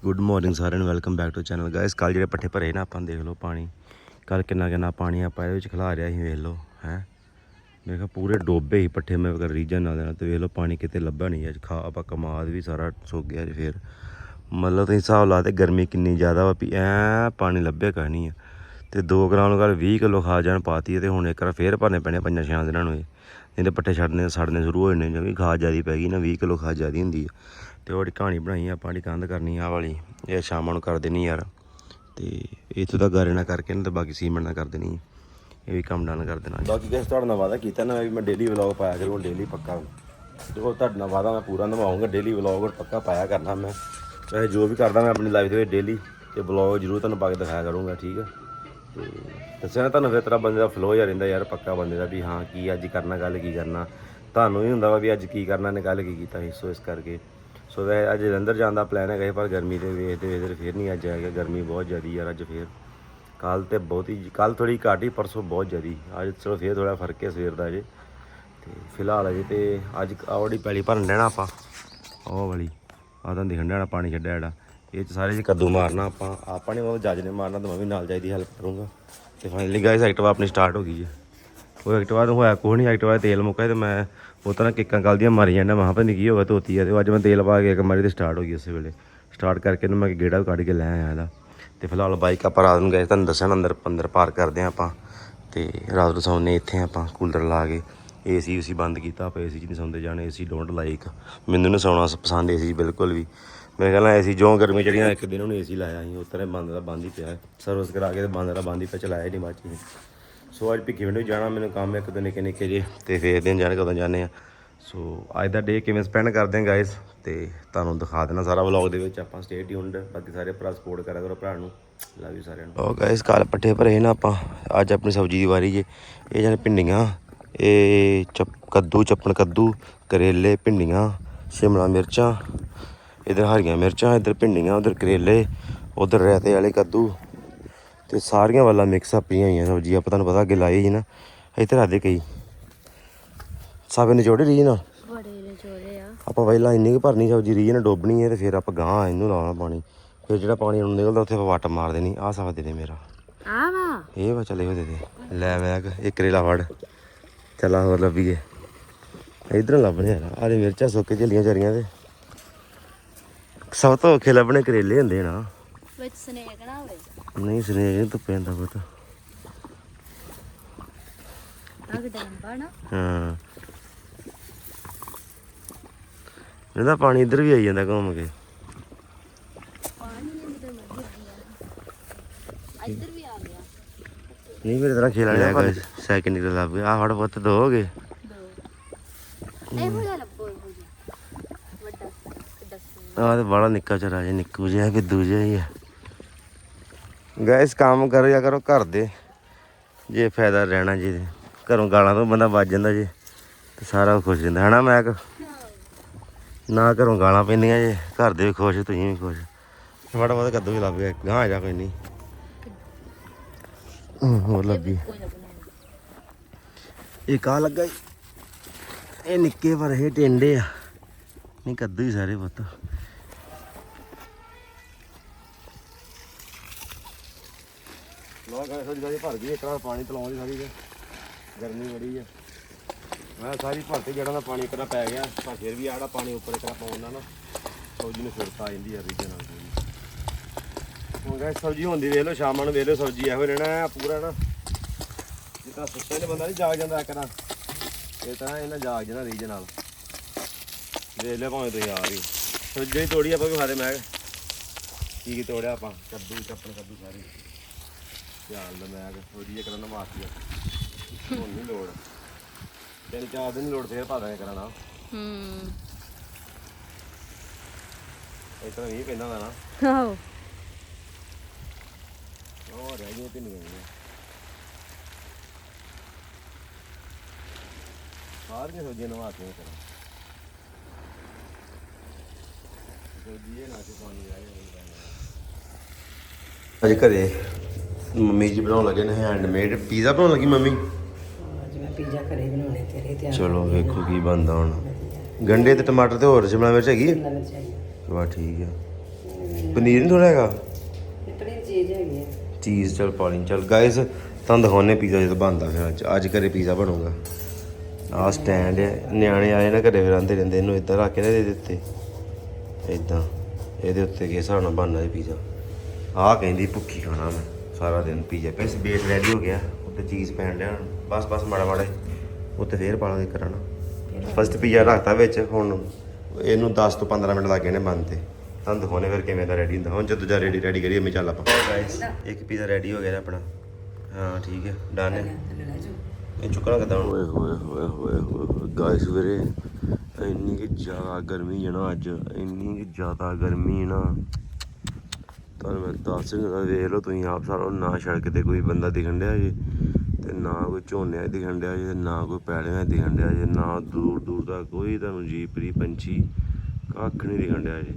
Good morning ਸਾਰਿਆਂ ਨੂੰ welcome back to channel guys ਕੱਲ ਜਿਹੜੇ ਪੱਠੇ ਭਰੇ ਨਾ, ਆਪਾਂ ਦੇਖ ਲਓ ਪਾਣੀ। ਕੱਲ ਕਿੰਨਾ ਕਿੰਨਾ ਪਾਣੀ ਆਪਾਂ ਇਹਦੇ ਵਿੱਚ ਖਿਲਾ ਰਿਆ ਸੀ, ਵੇਖ ਲਓ, ਹੈ। ਮੈਂ ਕਿਹਾ ਪੂਰੇ ਡੋਬੇ ਹੀ ਪੱਠੇ, ਮੈਂ ਕਰ ਰੀਜਨ ਨਾਲ ਦੇਣਾ ਤੇ ਵੇਖ ਲਓ ਪਾਣੀ ਕਿਤੇ ਲੱਭਾ ਨਹੀਂ ਅੱਜ। ਖਾ, ਆਪਾਂ ਕਮਾਦ ਵੀ ਸਾਰਾ ਸੁੱਕ ਗਿਆ ਜੀ ਫੇਰ। ਮਤਲਬ ਤੁਸੀਂ ਹਿਸਾਬ ਲਾ ਤੇ ਗਰਮੀ ਕਿੰਨੀ ਜ਼ਿਆਦਾ ਵਾ ਵੀ ਐ ਪਾਣੀ ਲੱਭਿਆ ਕਾ ਨਹੀਂ ਆ। ਤੇ 2 ਗ੍ਰਾਮ ਨੂੰ ਕੱਲ 20 ਕਿਲੋ ਖਾ ਜਾਣ ਪਾਤੀ ਤੇ ਹੁਣ ਇੱਕ ਵਾਰ ਫੇਰ ਭਰਨੇ ਪੈਣੇ ਪੰਜਾਂ ਛਿਆਂ ਦਿਨਾਂ ਨੂੰ ਇਹ। ਨਹੀਂ ਤੇ ਪੱਠੇ ਛੱਡਨੇ, ਸੜਨੇ ਸ਼ੁਰੂ ਹੋ ਜਾਣੇ ਜਿਵੇਂ ਖਾਦ ਜ਼ਿਆਦੀ ਪੈ ਗਈ ਨਾ 20 ਕਿਲੋ ਖਾਦ ਜ਼ਿਆਦੀ ਹੁੰਦੀ ਆ। ਤੇ ਉਹ ਜਿਹੜੀ ਕਹਾਣੀ ਬਣਾਈ ਆਪਾਂ ਜਿਹੜੀ ਕੰਧ ਕਰਨੀ ਆ ਆਹ ਵਾਲੀ, ਇਹ ਸ਼ਾਮਾਂ ਨੂੰ ਕਰ ਦੇਣੀ ਯਾਰ। ਤੇ ਇੱਥੋਂ ਦਾ ਗਾਰੇ ਨਾਲ ਕਰਕੇ ਨਾ ਤੇ ਬਾਕੀ ਸੀਮੈਂਟ ਨਾਲ ਕਰ ਦੇਣੀ ਇਹ ਵੀ ਕੰਮ ਡਨ ਕਰ ਦੇਣਾ ਬਾਕੀ ਕਿਸ ਤੁਹਾਡੇ ਨਾਲ ਵਾਦਾ ਕੀਤਾ ਨਾ ਵੀ ਮੈਂ ਡੇਲੀ ਵਲੌਗ ਪਾਇਆ ਕਰੂੰ ਡੇਲੀ ਪੱਕਾ। ਦੇਖੋ, ਤੁਹਾਡੇ ਨਾਲ ਵਾਦਾ ਮੈਂ ਪੂਰਾ ਨਿਭਾਉਂਗਾ ਡੇਲੀ ਵਲੌਗ ਪੱਕਾ ਪਾਇਆ ਕਰਨਾ ਮੈਂ। ਚਾਹੇ ਜੋ ਵੀ ਕਰਦਾ ਮੈਂ ਆਪਣੀ ਲਾਈਫ ਦੇ ਵਿੱਚ ਡੇਲੀ ਤੇ ਵਲੌਗ ਜ਼ਰੂਰ ਤੁਹਾਨੂੰ ਪਾ ਕੇ ਦਿਖਾਇਆ ਕਰੂੰਗਾ, ਠੀਕ ਹੈ ਤੇ ਦੱਸਿਆ ਨਾ ਤੁਹਾਨੂੰ ਫਿਰ ਤਰ੍ਹਾਂ ਬੰਦੇ ਦਾ ਫਲੋ ਜਿਹਾ ਰਹਿੰਦਾ ਯਾਰ, ਪੱਕਾ ਬੰਦੇ ਦਾ ਵੀ ਹਾਂ, ਕੀ ਅੱਜ ਕਰਨਾ ਗੱਲ ਕੀ ਕਰਨਾ। ਤੁਹਾਨੂੰ ਵੀ ਹੁੰਦਾ ਵਾ ਵੀ ਅੱਜ ਕੀ ਕਰਨਾ ਨੇ ਕੱਲ ਕੀ ਕੀਤਾ ਸੀ, ਸੋ ਇਸ ਕਰਕੇ। ਸੋ ਵੈ, ਅੱਜ ਜਲੰਧਰ ਜਾਣ ਦਾ ਪਲਾਨ ਹੈਗਾ ਪਰ ਗਰਮੀ ਦੇ ਵੇਖਦੇ ਵੇਖਦੇ ਫਿਰ ਨਹੀਂ ਅੱਜ ਆ ਗਿਆ ਗਰਮੀ ਬਹੁਤ ਜ਼ਿਆਦੀ ਯਾਰ ਅੱਜ ਫਿਰ। ਕੱਲ ਤੇ ਬਹੁਤ ਹੀ ਕੱਲ ਥੋੜੀ ਘੱਟ ਹੀ, ਪਰਸੋਂ ਬਹੁਤ ਜ਼ਿਆਦੀ। ਅੱਜ ਚਲੋ ਫਿਰ ਥੋੜਾ ਫ਼ਰਕ ਹੈ ਸਵੇਰ ਦਾ ਜੇ ਤੇ ਫਿਲਹਾਲ ਅਜੇ ਤੇ ਅੱਜ ਆਵੜੀ ਪੈਲੀ ਭਰਨ ਦੇਣਾ ਆਪਾਂ। ਉਹ ਵਾਲੀ, ਆਹ ਤਾਂ ਦਿਖਣ ਡਿਆ ਪਾਣੀ ਛੱਡਿਆ ਜਿਹੜਾ। ਇਹ ਚ ਸਾਰੇ ਜੀ ਕੱਦੂ ਮਾਰਨਾ ਆਪਾਂ ਆਪਾਂ ਨੇ ਉਹ ਜੱਜ ਨੇ ਮਾਰਨਾ ਤਾਂ ਮੈਂ ਵੀ ਨਾਲ ਜਾਈ ਦੀ ਹੈਲਪ ਕਰੂੰਗਾ। ਤੇ ਫਾਈਨਲੀ ਗਾਇਸ ਐਕਟਿਵਾ ਆਪਣੀ ਸਟਾਰਟ ਹੋ ਗਈ ਜੀ। ਉਹ ਐਕਟਿਵਾ ਤੋਂ ਹੋਇਆ ਕੋਈ ਨਹੀਂ ਐਕਟਿਵਾ ਤੇਲ ਮੁੱਕਾ ਤੇ ਮੈਂ ਉਹ ਤਾਂ ਨਾ ਕਿੱਕਾਂ ਕੱਲ੍ਹ ਮਾਰੀ ਜਾਂਦਾ ਮਹਾਂ ਪਤਾ ਨਹੀਂ ਕੀ ਹੋਇਆ ਧੋਤੀ ਆ ਤੇ ਅੱਜ ਮੈਂ ਤੇਲ ਪਾ ਕੇ ਇੱਕ ਮਾਰੀ ਤੇ ਸਟਾਰਟ ਹੋ ਗਈ ਉਸੇ ਵੇਲੇ। ਸਟਾਰਟ ਕਰਕੇ ਇਹਨੂੰ ਮੈਂ ਗੇੜਾ ਵੀ ਕੱਢ ਕੇ ਲੈ ਆਇਆ ਇਹਦਾ। ਤੇ ਫਿਲਹਾਲ ਬਾਈਕ ਆਪਾਂ ਰਾਤ ਨੂੰ ਗਏ, ਤੁਹਾਨੂੰ ਦੱਸਣ ਅੰਦਰ ਅੰਦਰ ਪਾਰਕ ਕਰਦੇ ਆ ਆਪਾਂ। ਤੇ ਰਾਤ ਨੂੰ ਸੌਂਦੇ ਇੱਥੇ ਆਪਾਂ ਕੂਲਰ ਲਾ ਕੇ। ਏਸੀ ਉਸੀ ਬੰਦ ਕੀਤਾ, ਆਪਾਂ ਏਸੀ 'ਚ ਨਹੀਂ ਸੌਂਦੇ ਜਾਣੇ ਏਸੀ ਡੋਂਟ ਲਾਈਕ ਮੈਨੂੰ ਨਹੀਂ ਸੌਣਾ ਪਸੰਦ ਏਸੀ ਬਿਲਕੁਲ ਵੀ। ਮੇਰੇ ਖਿਆਲ ਨਾਲ ਏਸੀ ਜੋ ਗਰਮੀ ਚੜੀਆਂ, ਇੱਕ ਦਿਨ ਉਹਨੇ ਏਸੀ ਲਾਇਆ ਸੀ ਉਤਰੇ ਬੰਦ ਦਾ ਬੰਦ ਹੀ ਪਿਆ ਸਰਵਿਸ ਕਰਾ ਕੇ ਤੇ ਬੰਦ ਦਾ ਬੰਦ ਹੀ ਪਿਆ, ਚਲਾਇਆ ਹੀ ਨਹੀਂ ਬਾਅਦ 'ਚ ਸੋ ਅੱਜ ਭਿੱਖੀ ਵਿੰਡੋ ਜਾਣਾ, ਮੈਨੂੰ ਕੰਮ ਇੱਕ ਦਿਨ ਨਿੱਕੇ ਨਿੱਕੇ ਜੇ ਤੇ ਫੇਰ ਦਿਨ ਜਾਣੇ ਕਦੋਂ ਜਾਂਦੇ ਆ। ਸੋ ਅੱਜ ਦਾ ਡੇ ਕਿਵੇਂ ਸਪੈਂਡ ਕਰਦੇ ਆ ਗਾਇਸ ਤੇ ਤੁਹਾਨੂੰ ਦਿਖਾ ਦੇਣਾ ਸਾਰਾ ਵਲੌਗ ਦੇ ਵਿੱਚ, ਆਪਾਂ ਸਟੇ ਟਿਊਨਡ ਬਾਕੀ ਸਾਰੇ ਭਰਾ ਸਪੋਰਟ ਕਰਿਆ ਕਰੋ ਭਰਾ ਨੂੰ। ਲਵ ਯੂ ਸਾਰਿਆਂ ਨੂੰ। ਉਹ ਗਾਇਸ ਕੱਲ ਪੱਠੇ ਭਰੇ ਨਾ ਆਪਾਂ, ਅੱਜ ਆਪਣੀ ਸਬਜ਼ੀ ਦੀ ਵਾਰੀ ਜੇ। ਇਹ ਜਾਨੇ ਭਿੰਡੀਆਂ, ਇਹ ਚੱਪ ਕੱਦੂ, ਚੱਪਣ ਕੱਦੂ, ਕਰੇਲੇ, ਭਿੰਡੀਆਂ, ਸ਼ਿਮਲਾ ਮਿਰਚਾਂ ਇਧਰ ਹਰੀਆਂ ਮਿਰਚਾਂ ਇਧਰ ਭਿੰਡੀਆਂ ਉਧਰ ਕਰੇਲੇ ਉਧਰ ਰਾਇਤੇ ਵਾਲੇ ਕੱਦੂ ਤੇ ਸਾਰੀਆਂ ਵੱਲਾਂ ਮਿਕਸ ਆਪੀਆਂ ਹੋਈਆਂ ਸਬਜ਼ੀ ਆਪਾਂ ਤੁਹਾਨੂੰ ਪਤਾ ਅੱਗੇ ਲਾਈ ਸੀ ਨਾ ਇੱਥੇ ਰੱਖ ਦੇ ਕਈ ਸਾਬੇ ਨਿਚੋੜੇ ਰਹੀ ਨਾ? ਬੜੇ ਆ। ਆਪਾਂ ਪਹਿਲਾਂ ਇੰਨੀ ਕੁ ਭਰਨੀ ਸਬਜ਼ੀ ਰੀ ਨਾ ਡੋਬਣੀ ਹੈ ਤੇ ਫਿਰ ਆਪਾਂ ਗਾਂ ਇਹਨੂੰ ਲਾਉਣਾ ਪਾਣੀ। ਫਿਰ ਜਿਹੜਾ ਪਾਣੀ ਹੁਣ ਨਿਕਲਦਾ ਉੱਥੇ ਆਪਾਂ ਵੱਟ ਮਾਰ ਦੇਣੀ। ਆਹ ਸਵਾ ਦੇ ਦੇ ਮੇਰਾ। ਆ ਵਾ? ਇਹ ਵਾ ਚਲੇ ਹੋ ਦੇ ਦੇ। ਲੈ ਬੈਗ ਇੱਕ ਕਰੇਲਾ ਫੜ। ਚੱਲਾ ਹੋਰ ਲੱਭੀਏ। ਇਧਰੋਂ ਲੱਭਣੇ ਯਾਰ ਆਲੇ ਮਿਰਚਾਂ ਸੁੱਕ ਝੱਲੀਆਂ ਚਰੀਆਂ ਤੇ। ਸਭ ਤੋਂ ਔਖੇ ਲੱਭਣੇ ਕਰੇਲੇ ਹੁੰਦੇ ਨਾ। ਵਿੱਚ ਸਨੇਕ ਨਾ ਹੋਵੇ। ਨਹੀਂ ਸਨੇ ਧੁੱਪੇ ਹੁੰਦਾ ਪੁੱਤ। ਆ ਨਾ। ਹਾਂ। ਇਹਦਾ ਪਾਣੀ ਇੱਧਰ ਵੀ ਆਈ ਜਾਂਦਾ ਘੁੰਮ ਕੇ। ਇੱਧਰ ਵੀ ਆ ਗਿਆ। ਨਹੀਂ ਮੇਰੇ ਤਰ੍ਹਾਂ ਖੇਲ ਲਿਆ ਕਰ ਸੈਕਿੰਡ ਲੱਭ ਗਿਆ ਆਹ ਫੜ ਪੁੱਤ ਦੋ ਹੋ ਗਏ। ਦੋ। ਇਹੋ ਕਿੱਡਾ ਆਹ ਤੇ ਬੜਾ ਨਿੱਕਾ ਚਰਾ ਜਿਹਾ, ਨਿੱਕੂ ਜਿਹਾ ਕਿ ਦੂਜਾ ਹੀ ਆ। ਗਾਇਸ ਕੰਮ ਕਰਿਆ ਕਰੋ ਘਰ ਦੇ। ਜੇ ਫਾਇਦਾ ਰਹਿਣਾ ਜੀ, ਘਰੋਂ ਗਾਲਾਂ ਤੋਂ ਬੰਦਾ ਬਚ ਜਾਂਦਾ ਜੀ, ਤੇ ਸਾਰਾ ਖੁਸ਼ ਰਹਿੰਦਾ ਹਨਾ ਮੈਂ ਨਾ ਘਰੋਂ ਗਾਲਾਂ ਪੈਂਦੀਆਂ ਜੇ, ਘਰ ਦੇ ਵੀ ਖੁਸ਼, ਤੁਸੀਂ ਵੀ ਖੁਸ਼। ਫਟਾ ਫਟ ਕੱਦੂ ਵੀ ਲੱਭ ਗਿਆ ਗਾਂ ਆ ਜਾ ਕੋਈ ਨਹੀਂ ਹੋਰ ਲੱਭੀ ਕੋਈ ਇਹ ਕਾ ਲੱਗਾ ਈ? ਇਹ ਨਿੱਕੇ ਪਰ ਇਹ ਟਿੰਡੇ ਆ। ਨਹੀਂ, ਕੱਦੂ ਹੀ ਸਾਰੇ ਪੁੱਤ। ਲੋ ਗਾਇਸ ਸਾਡੀ ਭਰ ਗਈ, ਇੱਕ ਵਾਰ ਪਾਣੀ ਤਲਾਉਣ ਦੀ ਸਾਰੀ ਤੇ। ਗਰਮੀ ਬੜੀ ਆ। ਮੈਂ ਸਾਰੀ ਭਰਤੀ ਜੜਾਂ ਦਾ ਪਾਣੀ ਇੱਕ ਵਾਰ ਪੈ ਗਿਆ ਪਰ ਫਿਰ ਵੀ ਆੜਾ ਪਾਣੀ ਉੱਪਰ ਇੱਕ ਵਾਰ ਪਾਉਂਦਾ ਨਾ, ਸਬਜ਼ੀ ਨੂੰ ਫਿਰਤਾ ਆ ਜਾਂਦੀ ਆ ਰੀਜਨ ਨਾਲ ਹੁਣ ਗਾਇਸ, ਸਬਜ਼ੀ ਹੁੰਦੀ ਵੇਖ ਲਓ, ਸ਼ਾਮਾਂ ਨੂੰ ਵੇਖ ਲਓ ਸਬਜ਼ੀ, ਇਹੋ ਰਹਿਣਾ ਪੂਰਾ ਨਾ, ਜਿੱਦਾਂ ਸੁੱਤੇ ਨੇ ਬੰਦਾ ਨਹੀਂ ਜਾਗ ਜਾਂਦਾ ਇੱਕ ਨਾ ਇਹ ਤਰ੍ਹਾਂ ਇਹਨਾਂ ਜਾਗ ਜਾਂਦਾ ਰੀਜ ਨਾਲ। ਵੇਖ ਲਿਆ ਭਾਵੇਂ ਤੁਸੀਂ ਆ ਵੀ ਸਬਜ਼ੀ ਤੋੜੀ ਆਪਾਂ ਵੀ ਖਾਦੇ ਮੈਂ ਕਿਹਾ। ਕੀ ਕੀ ਤੋੜਿਆ ਆਪਾਂ? ਕੱਦੂ ਚੱਪਣ ਕੱਦੂ ਸਾਰੇ। ਧਿਆਨ ਦਾ ਮੈਂ ਥੋੜੀ ਜਿਹੀ ਕਰਨ ਮਾਰਤੀ ਆ। ਹੁਣ ਨਹੀਂ ਲੋੜ। ਤਿੰਨ ਚਾਰ ਦਿਨ ਲੋੜ ਫੇਰ ਪਾ ਦਾਂਗੇ ਕਰਾਣਾ ਹੂੰ ਇਸ ਤਰ੍ਹਾਂ ਵੀ ਪੈਂਦਾ ਹੁੰਦਾ ਨਾ। ਆਹੋ। ਉਹ ਰਹਿ ਗਈਆਂ ਪਿੰਨੀਆਂ ਜਿਹੀਆਂ। ਸਾਰੀਆਂ ਸਬਜ਼ੀਆਂ ਨਵਾਤੀਆਂ ਕਰਾਂ ਸਬਜ਼ੀ ਇਹ ਨਾ ਕਿ ਪਾਣੀ ਰਹਿ ਅਜੇ ਘਰੇ ਮੰਮੀ ਜੀ ਬਣਾਉਣ ਲੱਗੇ ਨੇ ਹੈਂਡਮੇਡ ਪੀਜ਼ਾ ਬਣਾਉਣ ਲੱਗੀ ਮੰਮੀ? ਅੱਜ ਮੈਂ ਪੀਜ਼ਾ ਘਰੇ ਬਣਾਉਣੇ ਤੇਰੇ ਤੇ ਚਲੋ ਵੇਖੋ ਕੀ ਬਣਦਾ ਹੁਣ। ਗੰਡੇ ਤੇ ਟਮਾਟਰ ਤੇ ਹੋਰ ਸ਼ਿਮਲਾ ਮਿਰਚ ਹੈਗੀ? ਹੈ ਵਾ ਠੀਕ ਹੈ ਪਨੀਰ ਨਹੀਂ ਥੋੜਾ ਹੈਗਾ? ਇਤਨੀ ਚੀਜ਼ ਹੈਗੀ ਹੈ ਚੀਜ਼ ਚਲ ਪਾ ਲਈ ਚਲ ਗਾਇਸ ਤੁਹਾਨੂੰ ਦਿਖਾਉਣੇ ਪੀਜ਼ਾ ਜਦੋਂ ਬਣਦਾ ਫਿਰ ਅੱਜ। ਅੱਜ ਘਰੇ ਪੀਜ਼ਾ ਬਣੂਗਾ। ਆਹ ਸਟੈਂਡ ਹੈ ਨਿਆਣੇ ਆਏ ਨਾ ਘਰੇ ਫਿਰ ਆਂਦੇ ਰਹਿੰਦੇ ਇਹਨੂੰ ਇੱਦਾਂ ਰੱਖ ਕੇ ਨਾ ਦੇ ਦਿੱਤੇ। ਇਦਾਂ ਇਹਦੇ ਉੱਤੇ ਕਿਸ ਹਿਸਾਬ ਨਾਲ ਬਣਨਾ ਇਹ ਪੀਜ਼ਾ ਆਹ ਕਹਿੰਦੀ ਭੁੱਖੀ ਖਾਣਾ ਮੈਂ। ਸਾਰਾ ਦਿਨ ਪੀਜ਼ਾ ਪੈਸ ਬੇਸ ਰੈਡੀ ਹੋ ਗਿਆ ਉੱਤੇ ਚੀਜ਼ ਪੈਣ ਡਿਆ ਬਸ ਬਸ ਮਾੜਾ ਮਾੜਾ। ਉੱਤੇ ਫੇਰ ਪਾ ਲਾਂਗੇ ਕਰਾਣਾ ਫਸਟ ਪੀਜ਼ਾ ਰੱਖਤਾ ਵਿੱਚ ਹੁਣ ਇਹਨੂੰ 10 ਤੋਂ 15 ਮਿੰਟ ਲੱਗ ਗਏ ਨੇ ਬਣਨ ਤੇ। ਤੁਹਾਨੂੰ ਦਿਖਾਉਣੇ ਫਿਰ ਕਿਵੇਂ ਦਾ ਰੈਡੀ ਹੁੰਦਾ। ਹੁਣ ਜੇ ਦੂਜਾ ਰੈਡੀ ਰੈਡੀ ਕਰੀਏ ਮੈਂ ਚੱਲ ਆਪਾਂ। ਗਾਇਸ ਇੱਕ ਪੀਜ਼ਾ ਰੈਡੀ ਹੋ ਗਿਆ ਆਪਣਾ। ਹਾਂ ਠੀਕ ਹੈ ਡਨ ਹੈ। ਇਹ ਚੁੱਕਣਾ ਕਿਦਾਂ ਓਏ ਹੋਏ ਹੋਏ ਹੋਏ ਹੋਏ ਗਾਇਸ ਵੀਰੇ ਇੰਨੀ ਕਿ ਜ਼ਿਆਦਾ ਗਰਮੀ ਹੈ ਨਾ ਅੱਜ ਇੰਨੀ ਕਿ ਜ਼ਿਆਦਾ ਗਰਮੀ ਹੈ ਨਾ। ਤੁਹਾਨੂੰ ਮੈਂ ਦੱਸ ਨਹੀਂ ਸਕਦਾ ਵੇਖ ਲਓ ਤੁਸੀਂ ਆਪ ਸਾਰੋ, ਨਾ ਸੜਕ ਤੇ ਕੋਈ ਬੰਦਾ ਦਿਖਣ ਡਿਆ ਜੀ, ਤੇ ਨਾ ਕੋਈ ਝੋਨਿਆਂ ਦਿਖਣ ਡਿਆ ਜੀ ਨਾ ਕੋਈ ਪੈੜਿਆਂ ਦਿਖਣ ਡਿਆ ਜੀ, ਨਾ ਦੂਰ ਦੂਰ ਦਾ ਕੋਈ ਤੁਹਾਨੂੰ ਜੀਪਰੀ ਪੰਛੀ ਕੱਖ ਨਹੀਂ ਦਿਖਣ ਡਿਆ ਜੀ।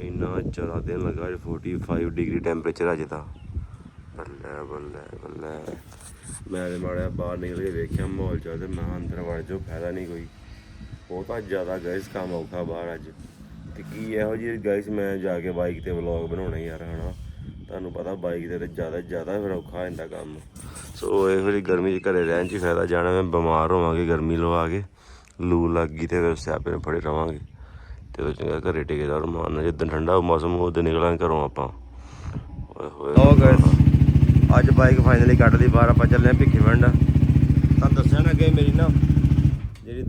ਇੰਨਾ ਜ਼ਿਆਦਾ ਦਿਨ ਲੱਗਾ ਜੀ 45 ਡਿਗਰੀ ਟੈਂਪਰੇਚਰ ਅੱਜ ਦਾ ਬੱਲੇ ਬੱਲੇ ਬੱਲੇ। ਮੈਂ ਤੇ ਮਾੜਾ ਬਾਹਰ ਨਿਕਲ ਕੇ ਵੇਖਿਆ ਮਾਹੌਲ ਚ, ਤੇ ਮੈਂ ਅੰਦਰ ਵੜ ਜਾਓ, ਫਾਇਦਾ ਨਹੀਂ ਕੋਈ। ਬਹੁਤਾ ਜ਼ਿਆਦਾ ਗਾਇਸ ਕੰਮ ਔਖਾ ਬਾਹਰ ਅੱਜ। ਤੇ ਕੀ ਇਹੋ ਜਿਹੀ ਗਾਇਸ ਮੈਂ ਜਾ ਕੇ ਬਾਈਕ ਤੇ ਵਲੌਗ ਬਣਾਉਣਾ ਯਾਰ ਹਨਾ? ਤੁਹਾਨੂੰ ਪਤਾ ਬਾਈਕ ਤੇ ਤਾਂ ਜ਼ਿਆਦਾ ਜ਼ਿਆਦਾ ਫਿਰ ਔਖਾ ਹੋ ਜਾਂਦਾ ਕੰਮ। ਸੋ ਇਹੋ ਜਿਹੀ ਗਰਮੀ 'ਚ ਘਰੇ ਰਹਿਣ 'ਚ ਫਾਇਦਾ ਜਾਣਾ ਮੈਂ ਬਿਮਾਰ ਹੋਵਾਂਗੇ ਗਰਮੀ ਲਵਾ ਕੇ ਲੂ ਲੱਗ ਗਈ ਤੇ ਫਿਰ ਸਿਆਪੇ ਨੂੰ ਫੜੇ ਰਵਾਂਗੇ। ਤੇ ਉਹ ਚੰਗਾ ਘਰੇ ਟਿਕੇ ਜਾ ਰਮਾਨ ਨਾਲ ਜਿੱਦਣ ਠੰਡਾ ਮੌਸਮ ਉਹਦੇ ਨਿਕਲਾਂਗੇ ਘਰੋਂ ਆਪਾਂ। ਓਏ ਹੋਏ। ਹੋ ਗਾਇਸ ਅੱਜ ਬਾਈਕ ਫਾਈਨਲੀ ਕੱਢ ਲਈ ਬਾਹਰ ਆਪਾਂ ਚੱਲੇ ਆਂ ਭਿੱਖੀਵਿੰਡ। ਤੁਹਾਨੂੰ ਦੱਸਿਆ ਨਾ ਕਿ ਮੇਰੀ ਨਾ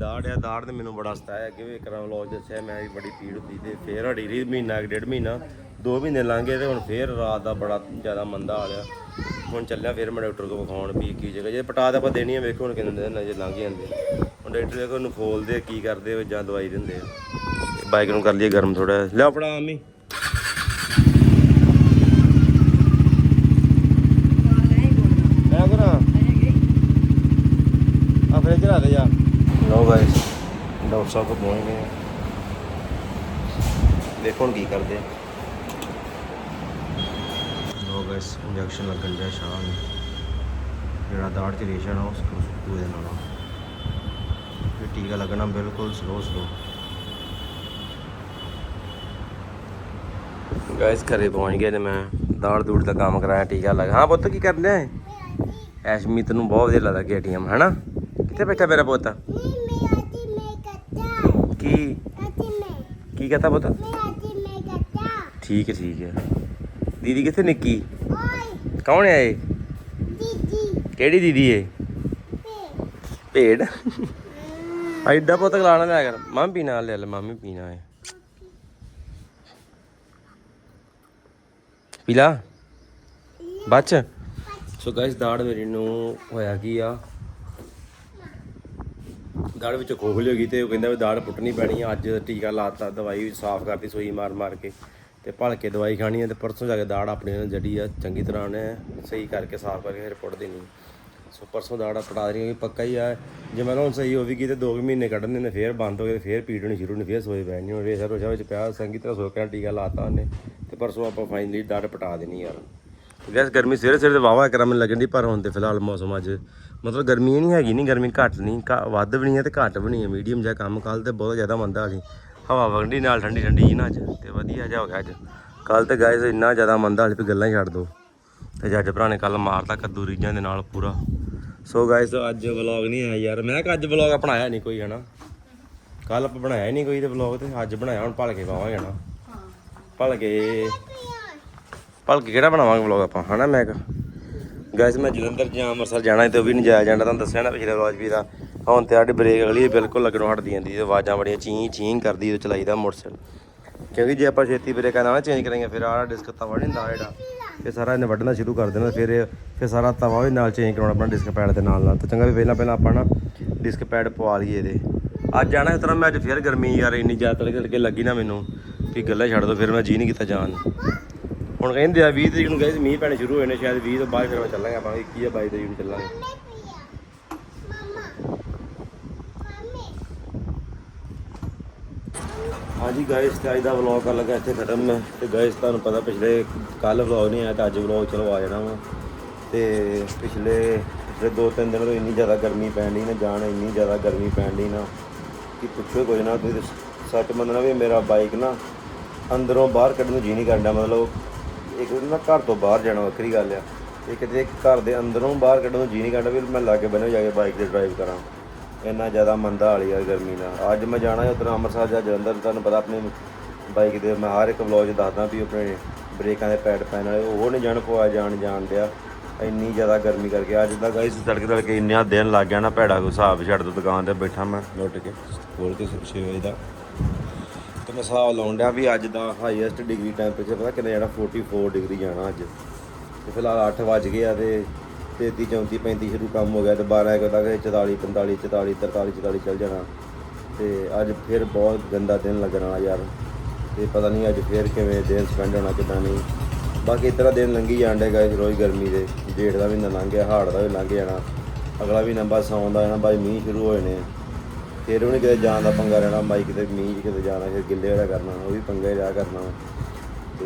ਦਾੜ ਆ ਦਾੜ ਨੇ ਮੈਨੂੰ ਬੜਾ ਸਤਾਇਆ ਅੱਗੇ ਵੀ ਕਰਾਂ ਵਲੌਗ ਦੱਸਿਆ ਮੈਂ ਵੀ ਬੜੀ ਪੀੜ ਹੁੰਦੀ ਤੇ ਫੇਰ ਹਟੀ ਰਹੀ ਮਹੀਨਾ ਕੁ ਡੇਢ ਮਹੀਨਾ ਦੋ ਮਹੀਨੇ ਲੰਘ ਗਏ ਤੇ ਹੁਣ ਫੇਰ ਰਾਤ ਦਾ ਬੜਾ ਜ਼ਿਆਦਾ ਮੰਦਾ ਆ। ਹੁਣ ਚੱਲਿਆ ਫੇਰ ਮੈਂ ਡਾਕਟਰ ਕੋਲ ਵਿਖਾਉਣ ਵੀ ਕੀ ਜਗ੍ਹਾ ਜੇ ਪਟਾ ਤਾਂ ਆਪਾਂ ਦੇਣੀ ਆ ਵੇਖੋ ਹੁਣ ਕਿੰਨੇ ਦਿਨ ਅਜੇ ਲੰਘ ਜਾਂਦੇ। ਹੁਣ ਡਾਕਟਰ ਦੇਖੋ ਉਹਨੂੰ ਖੋਲਦੇ ਕੀ ਕਰਦੇ ਜਾਂ ਦਵਾਈ ਦਿੰਦੇ ਬਾਈਕ ਨੂੰ ਕਰ ਲਈਏ ਗਰਮ ਥੋੜਾ ਲਿਆ ਆਪਣਾ ਆਮੀ ਮੈਂ ਕਰਾਂ? ਆ ਫਿਰ ਚਲਾ ਦੇ ਜਾ ਗਾਇਸ ਡਾਕਟਰ ਸਾਹਿਬ ਕੋਲ ਪਹੁੰਚ ਗਏ। ਦੇਖੋ ਹੁਣ ਕੀ ਕਰਦੇ ਲੋ ਗਾਇਸ ਇੰਜੈਕਸ਼ਨ ਲੱਗਣ ਦਿਆ ਸ਼ਾਹ ਨੂੰ। ਜਿਹੜਾ ਦਾੜ 'ਚ ਰੇਸ਼ਾ ਨਾ ਉਸ ਨੂੰ ਦੇ ਨਾਲ ਇਹ ਟੀਕਾ ਲੱਗਣਾ ਬਿਲਕੁਲ ਸਲੋ ਸਲੋ ਗਾਇਸ ਘਰੇ ਪਹੁੰਚ ਗਏ ਤੇ ਮੈਂ। ਦਾੜ ਦੂੜ ਦਾ ਕੰਮ ਕਰਾਇਆ ਟੀਕਾ ਲਗਾ ਹਾਂ ਪੁੱਤ ਕੀ ਕਰਨ ਹੈ ਐਸ਼ਮੀਤ ਨੂੰ ਬਹੁਤ ਵਧੀਆ ਲੱਗਦਾ ਕੇਟੀਐਮ ਹੈਨਾ? ਕਿੱਥੇ ਬੈਠਾ ਮੇਰਾ ਪੁੱਤ ਕੀ ਕੀ ਕਹਤਾ ਪੁੱਤ? ਠੀਕ ਹੈ ਠੀਕ ਹੈ। ਦੀਦੀ ਕਿੱਥੇ ਨਿੱਕੀ? ਕੌਣ ਹੈ ਇਹ? ਕਿਹੜੀ ਦੀਦੀ ਏ ਭੇਡ। ਐਡਾ ਪੁੱਤ ਗਲਾਣਾ ਲਿਆ ਕਰ। ਮਾਂ ਪੀਣਾ ਲੈ ਲੈ ਮਾਮੀ ਪੀਣਾ ਹੈ ਪੀਲਾ ਬੱਚ। ਸੋ ਗਾਇਸ ਦਾੜ ਮੇਰੀ ਨੂੰ ਹੋਇਆ ਕੀ ਆ? ਦਾੜ ਵਿੱਚ ਖੋਖਲ ਹੋ ਗਈ ਤੇ ਉਹ ਕਹਿੰਦਾ ਵੀ ਦਾੜ ਪੁੱਟਣੀ ਪੈਣੀ ਆ, ਅੱਜ ਟੀਕਾ ਲਾਤਾ, ਦਵਾਈ ਸਾਫ਼ ਕਰਤੀ ਸੂਈ ਮਾਰ ਮਾਰ ਕੇ ਤੇ ਭਲ ਕੇ ਦਵਾਈ ਖਾਣੀ ਆ ਤੇ ਪਰਸੋਂ ਜਾ ਕੇ ਦਾੜ ਆਪਣੀ ਨਾਲ ਜੜੀ ਆ, ਚੰਗੀ ਤਰ੍ਹਾਂ ਨੇ ਸਹੀ ਕਰਕੇ ਸਾਫ਼ ਕਰਕੇ ਫਿਰ ਪੁੱਟ ਦੇਣੀ ਸੋ ਪਰਸੋਂ ਦਾੜਾ ਪਟਾ ਦੇਣੀ ਕਿ ਪੱਕਾ ਹੀ ਆ। ਜੇ ਮੈਂ ਹੁਣ ਸਹੀ ਹੋਵੇਗੀ ਵੀ ਗਈ ਤੇ 2 ਮਹੀਨੇ ਕੱਢਣੇ ਨੇ, ਫੇਰ ਬੰਦ ਹੋ ਗਏ ਤੇ ਫੇਰ ਪੀੜ ਹੋਣੀ ਸ਼ੁਰੂ ਹੋਣੀ, ਫੇਰ ਸੋਏ ਪੈਣੀ ਹੁਣ ਰੇਸ਼ਾ ਰੋਸ਼ਾ ਵਿੱਚ ਪਿਆ ਸੰਗੀ ਤਰ੍ਹਾਂ ਸੋ ਕੇ ਟੀਕਾ ਲਾਤਾ ਉਹਨੇ ਤੇ ਪਰਸੋਂ ਆਪਾਂ ਫਾਈਨਲੀ ਦਾੜ ਪਟਾ ਦੇਣੀ ਯਾਰ। ਗੈਸ ਗਰਮੀ ਸਵੇਰੇ ਸਵੇਰੇ ਵਾਵਾ ਕਰਾਂ ਮੈਨੂੰ ਲੱਗਣ ਦੀ ਪਰ ਹੁਣ ਤੇ ਫਿਲਹਾਲ ਮੌਸਮ ਅੱਜ ਮਤਲਬ ਗਰਮੀ ਨਹੀਂ ਹੈਗੀ ਨਹੀਂ ਗਰਮੀ ਘੱਟ ਨਹੀਂ ਵੱਧ ਵੀ ਨਹੀਂ ਹੈ ਤੇ ਘੱਟ ਵੀ ਨਹੀਂ ਹੈ ਮੀਡੀਅਮ ਜਿਹਾ ਕੰਮ ਕੱਲ ਤੇ ਬਹੁਤ ਜ਼ਿਆਦਾ ਮੰਦਾ ਸੀ। ਹਵਾ ਵਗਦੀ ਨਾਲ ਠੰਡੀ ਠੰਡੀ ਜੀ ਨਾ ਅੱਜ ਤੇ ਵਧੀਆ ਜਿਹਾ ਹੋ ਗਿਆ ਅੱਜ। ਕੱਲ ਤੇ ਗਾਇਸ ਇੰਨਾ ਜ਼ਿਆਦਾ ਮੰਦਾ ਸੀ ਵੀ ਗੱਲਾਂ ਹੀ ਛੱਡ ਦੋ। ਤੇ ਜੱਜ ਭਰਾ ਨੇ ਕੱਲ ਮਾਰਤਾ ਕੱਦੂ ਰੀਜਾਂ ਦੇ ਨਾਲ ਪੂਰਾ। ਸੋ ਗਾਇਸ ਅੱਜ ਵਲੌਗ ਨਹੀਂ ਆਇਆ ਯਾਰ। ਮੈਂ ਕਿ ਅੱਜ ਵਲੌਗ ਆਪਣਾ ਆਇਆ ਨਹੀਂ ਕੋਈ ਹਨਾ? ਕੱਲ ਆਪਾਂ ਬਣਾਇਆ ਨਹੀਂ ਕੋਈ ਤੇ ਵਲੌਗ ਤੇ ਅੱਜ ਬਣਾਇਆ ਹੁਣ ਭਲ ਕੇ ਪਾਵਾਂਗੇ ਨਾ ਭਲ ਕੇ ਭਲ ਕਿਹੜਾ ਬਣਾਵਾਂਗੇ ਵਲੌਗ ਆਪਾਂ, ਹਨਾ ਮੈਂ ਗਾਇਸ ਮੈਂ ਜਲੰਧਰ ਜਾਂ ਅੰਮ੍ਰਿਤਸਰ ਜਾਣਾ ਸੀ ਤੇ ਉਹ ਵੀ ਨਹੀਂ ਜਾਇਆ ਜਾਂਦਾ, ਤੁਹਾਨੂੰ ਦੱਸਿਆ ਨਾ ਪਿਛਲੇ ਵਲੌਗ ਵੀ ਦਾ ਹੁਣ ਤੇ ਸਾਡੀ ਬ੍ਰੇਕ ਅਗਲੀ ਬਿਲਕੁਲ ਲੱਗਣੋਂ ਹਟਦੀ ਜਾਂਦੀ ਤੇ ਆਵਾਜ਼ਾਂ ਬੜੀਆਂ ਚੀਂ ਚੀਂ ਕਰਦੀ ਜਦੋਂ ਚਲਾਈਦਾ ਮੋਟਰਸਾਈਕਲ। ਕਿਉਂਕਿ ਜੇ ਆਪਾਂ ਛੇਤੀ ਬ੍ਰੇਕਾਂ ਨਾ ਚੇਂਜ ਕਰਾਂਗੇ, ਫਿਰ ਆਹ ਡਿਸਕ ਤਵਾ ਨਹੀਂ ਹੁੰਦਾ ਜਿਹੜਾ, ਫਿਰ ਸਾਰਾ ਇਹਨੇ ਵੱਢਣਾ ਸ਼ੁਰੂ ਕਰ ਦੇਣਾ, ਫਿਰ ਫਿਰ ਸਾਰਾ ਤਵਾ ਵੀ ਨਾਲ ਚੇਂਜ ਕਰਾਉਣਾ ਆਪਣਾ ਡਿਸਕ ਪੈਡ ਦੇ ਨਾਲ ਨਾਲ ਤਾਂ ਚੰਗਾ ਵੀ ਪਹਿਲਾਂ ਪਹਿਲਾਂ ਆਪਾਂ ਨਾ ਡਿਸਕ ਪੈਡ ਪਵਾ ਲਈਏ ਇਹਦੇ। ਅੱਜ ਜਾਣਾ ਇਸ ਤਰ੍ਹਾਂ, ਮੈਂ ਅੱਜ ਫਿਰ ਗਰਮੀ ਯਾਰ ਇੰਨੀ ਜ਼ਿਆਦਾ ਤੜਕੇ ਤੜਕੇ ਲੱਗੀ ਨਾ ਮੈਨੂੰ, ਵੀ ਗੱਲਾਂ ਛੱਡ ਦੋ, ਫਿਰ ਮੈਂ ਜੀ ਨਹੀਂ ਕੀਤਾ ਜਾਣ। ਹੁਣ ਕਹਿੰਦੇ ਆ 20 ਤਰੀਕ ਨੂੰ ਗਏ ਮੀਂਹ ਪੈਣੇ ਸ਼ੁਰੂ ਹੋਏ ਨੇ ਸ਼ਾਇਦ 20 ਤੋਂ ਬਾਅਦ ਫਿਰ ਮੈਂ ਚੱਲਾਂਗੇ ਆਪਾਂ 21 ਜਾਂ 22 ਤਰੀਕ ਨੂੰ ਚੱਲਾਂਗੇ। ਹਾਂਜੀ ਗਾਇਸ ਤੇ ਅੱਜ ਦਾ ਵਲੌਗ ਕਰ ਲੱਗਾ ਇੱਥੇ ਖਤਮ ਮੈਂ ਤੇ ਗਾਇਸ ਤੁਹਾਨੂੰ ਪਤਾ ਪਿਛਲੇ ਕੱਲ ਵਲੌਗ ਨਹੀਂ ਆਇਆ ਤਾਂ ਅੱਜ ਵਲੌਗ ਚਲੋ ਆ ਜਾਣਾ ਵਾ। ਤੇ ਪਿਛਲੇ ਪਿਛਲੇ ਦੋ ਤਿੰਨ ਦਿਨ ਤੋਂ ਇੰਨੀ ਜ਼ਿਆਦਾ ਗਰਮੀ ਪੈਣ ਡਈ ਨਾ ਜਾਣ ਇੰਨੀ ਜ਼ਿਆਦਾ ਗਰਮੀ ਪੈਣ ਡਈ ਨਾ ਕਿ ਪੁੱਛੋ ਕੁਝ ਨਾ ਤੁਸੀਂ ਸੱਚ ਮੰਨਣਾ ਵੀ ਮੇਰਾ ਬਾਈਕ ਨਾ ਅੰਦਰੋਂ ਬਾਹਰ ਕੱਢਣ ਨੂੰ ਜੀ ਨਹੀਂ ਕਰਦਾ ਮਤਲਬ ਇੱਕ ਨਾ ਘਰ ਤੋਂ ਬਾਹਰ ਜਾਣਾ, ਵੱਖਰੀ ਗੱਲ ਆ। ਇੱਕ ਤੇ ਘਰ ਦੇ ਅੰਦਰੋਂ ਬਾਹਰ ਕੱਢਣ ਨੂੰ ਜੀ ਨਹੀਂ ਕਰਦਾ ਵੀ ਮੈਂ ਲਾਗੇ ਬੰਨੇ ਜਾ ਕੇ ਬਾਈਕ ਤੇ ਡਰਾਈਵ ਕਰਾਂ। ਇੰਨਾ ਜ਼ਿਆਦਾ ਮੰਦਾ ਹਾਲੀ ਆ ਗਰਮੀ ਨਾਲ। ਅੱਜ ਮੈਂ ਜਾਣਾ ਉਧਰ ਅੰਮ੍ਰਿਤਸਰ ਜਾਂ ਜਲੰਧਰ, ਤੁਹਾਨੂੰ ਪਤਾ ਆਪਣੇ ਬਾਈਕ ਦੇ ਮੈਂ ਹਰ ਇੱਕ ਵਲੌਗ 'ਚ ਦੱਸਦਾ ਵੀ ਆਪਣੇ ਬ੍ਰੇਕਾਂ ਦੇ ਪੈਡ ਪੈਣ ਵਾਲੇ, ਉਹ ਨਹੀਂ ਜਾਣ ਪਵਾ ਜਾਣ ਜਾਣ ਡਿਆ। ਇੰਨੀ ਜ਼ਿਆਦਾ ਗਰਮੀ ਕਰਕੇ ਅੱਜ ਦਾ ਗਾਇਸ ਤੜਕੇ ਤੜਕੇ ਇੰਨਾ ਦਿਨ ਲੱਗ ਗਿਆ ਨਾ ਭੈੜਾ ਕੋ ਹਿਸਾਬ ਛੱਡ ਦੋ ਦੁਕਾਨ ਤੇ ਬੈਠਾ ਮੈਂ ਲੁੱਟ ਕੇ। ਖੋਲ ਕੇ 6 ਵਜੇ ਦਾ। ਤੇ ਮੈਂ ਹਿਸਾਬ ਲਾਉਣ ਡਿਆ ਵੀ ਅੱਜ ਦਾ ਹਾਈਐਸਟ ਡਿਗਰੀ ਟੈਂਪਰੇਚਰ ਪਤਾ ਕਿੰਨਾ ਜਾਣਾ 44 ਡਿਗਰੀ ਜਾਣਾ ਅੱਜ। ਤੇ ਫਿਲਹਾਲ 8 ਵੱਜ ਗਏ ਆ ਤੇ 33 34 35 ਸ਼ੁਰੂ ਕੰਮ ਹੋ ਗਿਆ ਤੇ 12 ਇੱਕ ਤੱਕ 44 45 44 43 44 ਚੱਲ ਜਾਣਾ। ਤੇ ਅੱਜ ਫਿਰ ਬਹੁਤ ਗੰਦਾ ਦਿਨ ਲੱਗਣਾ ਯਾਰ। ਤੇ ਪਤਾ ਨਹੀਂ ਅੱਜ ਫਿਰ ਕਿਵੇਂ ਦਿਨ ਸਪੈਂਡ ਹੋਣਾ, ਕਿਦਾਂ ਨਹੀਂ। ਬਾਕੀ ਇਸ ਦਿਨ ਲੰਘੀ ਜਾਂਦੇ ਗਾਇਸ ਰੋਜ਼ ਗਰਮੀ ਦੇ। ਜੇਠ ਦਾ ਵੀ ਨਾ ਲੰਘ ਗਿਆ, ਹਾੜ ਦਾ ਵੀ ਲੰਘ ਜਾਣਾ। ਅਗਲਾ ਵੀ ਨੰਬਰ ਸੌਣ ਦਾ ਜਾਣਾ ਬਾਈ ਮੀਂਹ ਸ਼ੁਰੂ ਹੋਏ ਨੇ ਫਿਰ ਉਹਨੇ ਕਿਤੇ ਜਾਣ ਦਾ ਪੰਗਾ ਰਹਿਣਾ ਬਾਈ ਕਿਤੇ ਮੀਂਹ 'ਚ ਕਿਤੇ ਜਾਣਾ, ਫਿਰ ਗਿੱਲੇ ਹੋਇਆ ਕਰਨਾ, ਉਹ ਵੀ ਪੰਗਾ ਹੀ ਰਿਹਾ ਕਰਨਾ। ਤੇ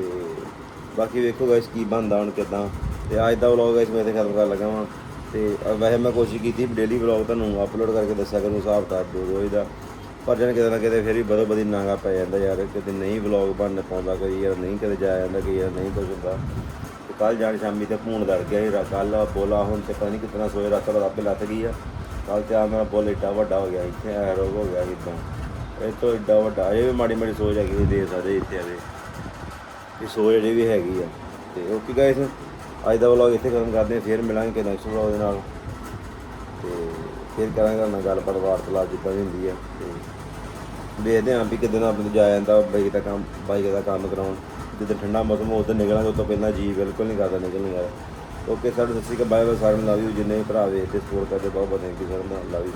ਬਾਕੀ ਵੇਖੋ ਗਾਇਸ ਕੀ ਬਣਦਾ ਹੁਣ ਕਿਦਾਂ। ਤੇ ਅੱਜ ਦਾ ਵਲੌਗ ਗਾਇਸ ਮੈਂ ਇੱਥੇ ਖਤਮ ਕਰਨ ਲੱਗਾ ਵਾਂ। ਤੇ ਵੈਸੇ ਮੈਂ ਕੋਸ਼ਿਸ਼ ਕੀਤੀ ਡੇਲੀ ਵਲੌਗ ਤੁਹਾਨੂੰ ਅਪਲੋਡ ਕਰਕੇ ਦੱਸਿਆ ਕਰੂੰ, ਹਿਸਾਬ ਤਾਂ ਦੋ ਰੋਜ਼ ਦਾ ਪਰ ਜਨ ਕਿਤੇ ਨਾ ਕਿਤੇ ਫਿਰ ਵੀ ਬਦੋ ਬਦੀ ਨਾਗਾ ਪੈ ਜਾਂਦਾ ਯਾਰ, ਕਿਤੇ ਨਹੀਂ ਵਲੌਗ ਬਣਨ ਪਾਉਂਦਾ ਕੋਈ ਯਾਰ ਨਹੀਂ ਕਦੇ ਜਾਇਆ ਜਾਂਦਾ, ਕੋਈ ਯਾਰ ਨਹੀਂ ਕੁਝ ਹੁੰਦਾ। ਤੇ ਕੱਲ ਜਾਣ ਸ਼ਾਮੀ ਤੇ ਭੂਣ ਲੜ ਗਿਆ ਸੀ ਕੱਲ ਬੋਲਾ ਹੁਣ ਤੇ ਪਤਾ ਨਹੀਂ ਕਿਤਨਾ ਸੋਏ ਰਾਤ ਰਾਤ ਆਪੇ ਲੱਥ ਗਈ ਆ। ਕੱਲ ਤੇ ਆ ਮੇਰਾ ਬੋਲ ਏਡਾ ਵੱਡਾ ਹੋ ਗਿਆ, ਇੱਥੇ ਆ ਰੋਗ ਹੋ ਗਿਆ ਕਿਦਾਂ? ਇਹ ਤੋਂ ਏਡਾ ਵੱਡਾ, ਇਹ ਵੀ ਮਾੜੀ ਮਾੜੀ ਸੋਚ ਹੈਗੀ ਦੇ ਸਕਦੇ ਇੱਥੇ ਆਵੇ ਇਹ ਸੋਚ ਜਿਹੜੀ ਵੀ ਹੈਗੀ ਆ। ਤੇ ਓਕੇ ਗਾਇਸ, ਅੱਜ ਦਾ ਵਲੌਗ ਇੱਥੇ ਖਤਮ ਕਰਦੇ ਹਾਂ, ਫੇਰ ਮਿਲਾਂਗੇ ਕਿ ਨੈਕਸਟ ਵਲੌਗ ਦੇ ਨਾਲ। ਤੇ ਫੇਰ ਕਰਾਂਗੇ ਨਾਲ ਗੱਲਬਾਤ, ਵਾਰਤਾਲਾਪ ਜਿੱਦਾਂ ਵੀ ਹੁੰਦੀ ਆ। ਤੇ ਦੇਖਦੇ ਹਾਂ ਵੀ ਕਿਦਾਂ ਆਪਣੇ ਤੋਂ ਜਾਂਦਾ ਬਾਈਕ ਦਾ ਕੰਮ ਬਾਈਕ ਦਾ ਕੰਮ ਕਰਾਉਣ। ਜਦੋਂ ਠੰਡਾ ਮੌਸਮ ਹੋ ਉਦੋਂ ਨਿਕਲਾਂਗੇ ਉਸ ਤੋਂ ਪਹਿਲਾਂ ਜੀ ਬਿਲਕੁਲ ਨਹੀਂ ਕਰਦਾ, ਨਿਕਲਣ ਯਾਰ ਓਕੇ ਸਰ, ਸਤਿ ਸ਼੍ਰੀ ਅਕਾਲ ਬਾਏ ਬਾਏ ਸਾਰਿਆਂ ਨੂੰ ਲਵ ਯੂ ਜਿੰਨੇ ਵੀ ਭਰਾ ਵੇਖਦੇ ਸਪੋਰਟ ਕਰਦੇ ਬਹੁਤ ਬਹੁਤ thank you sir love you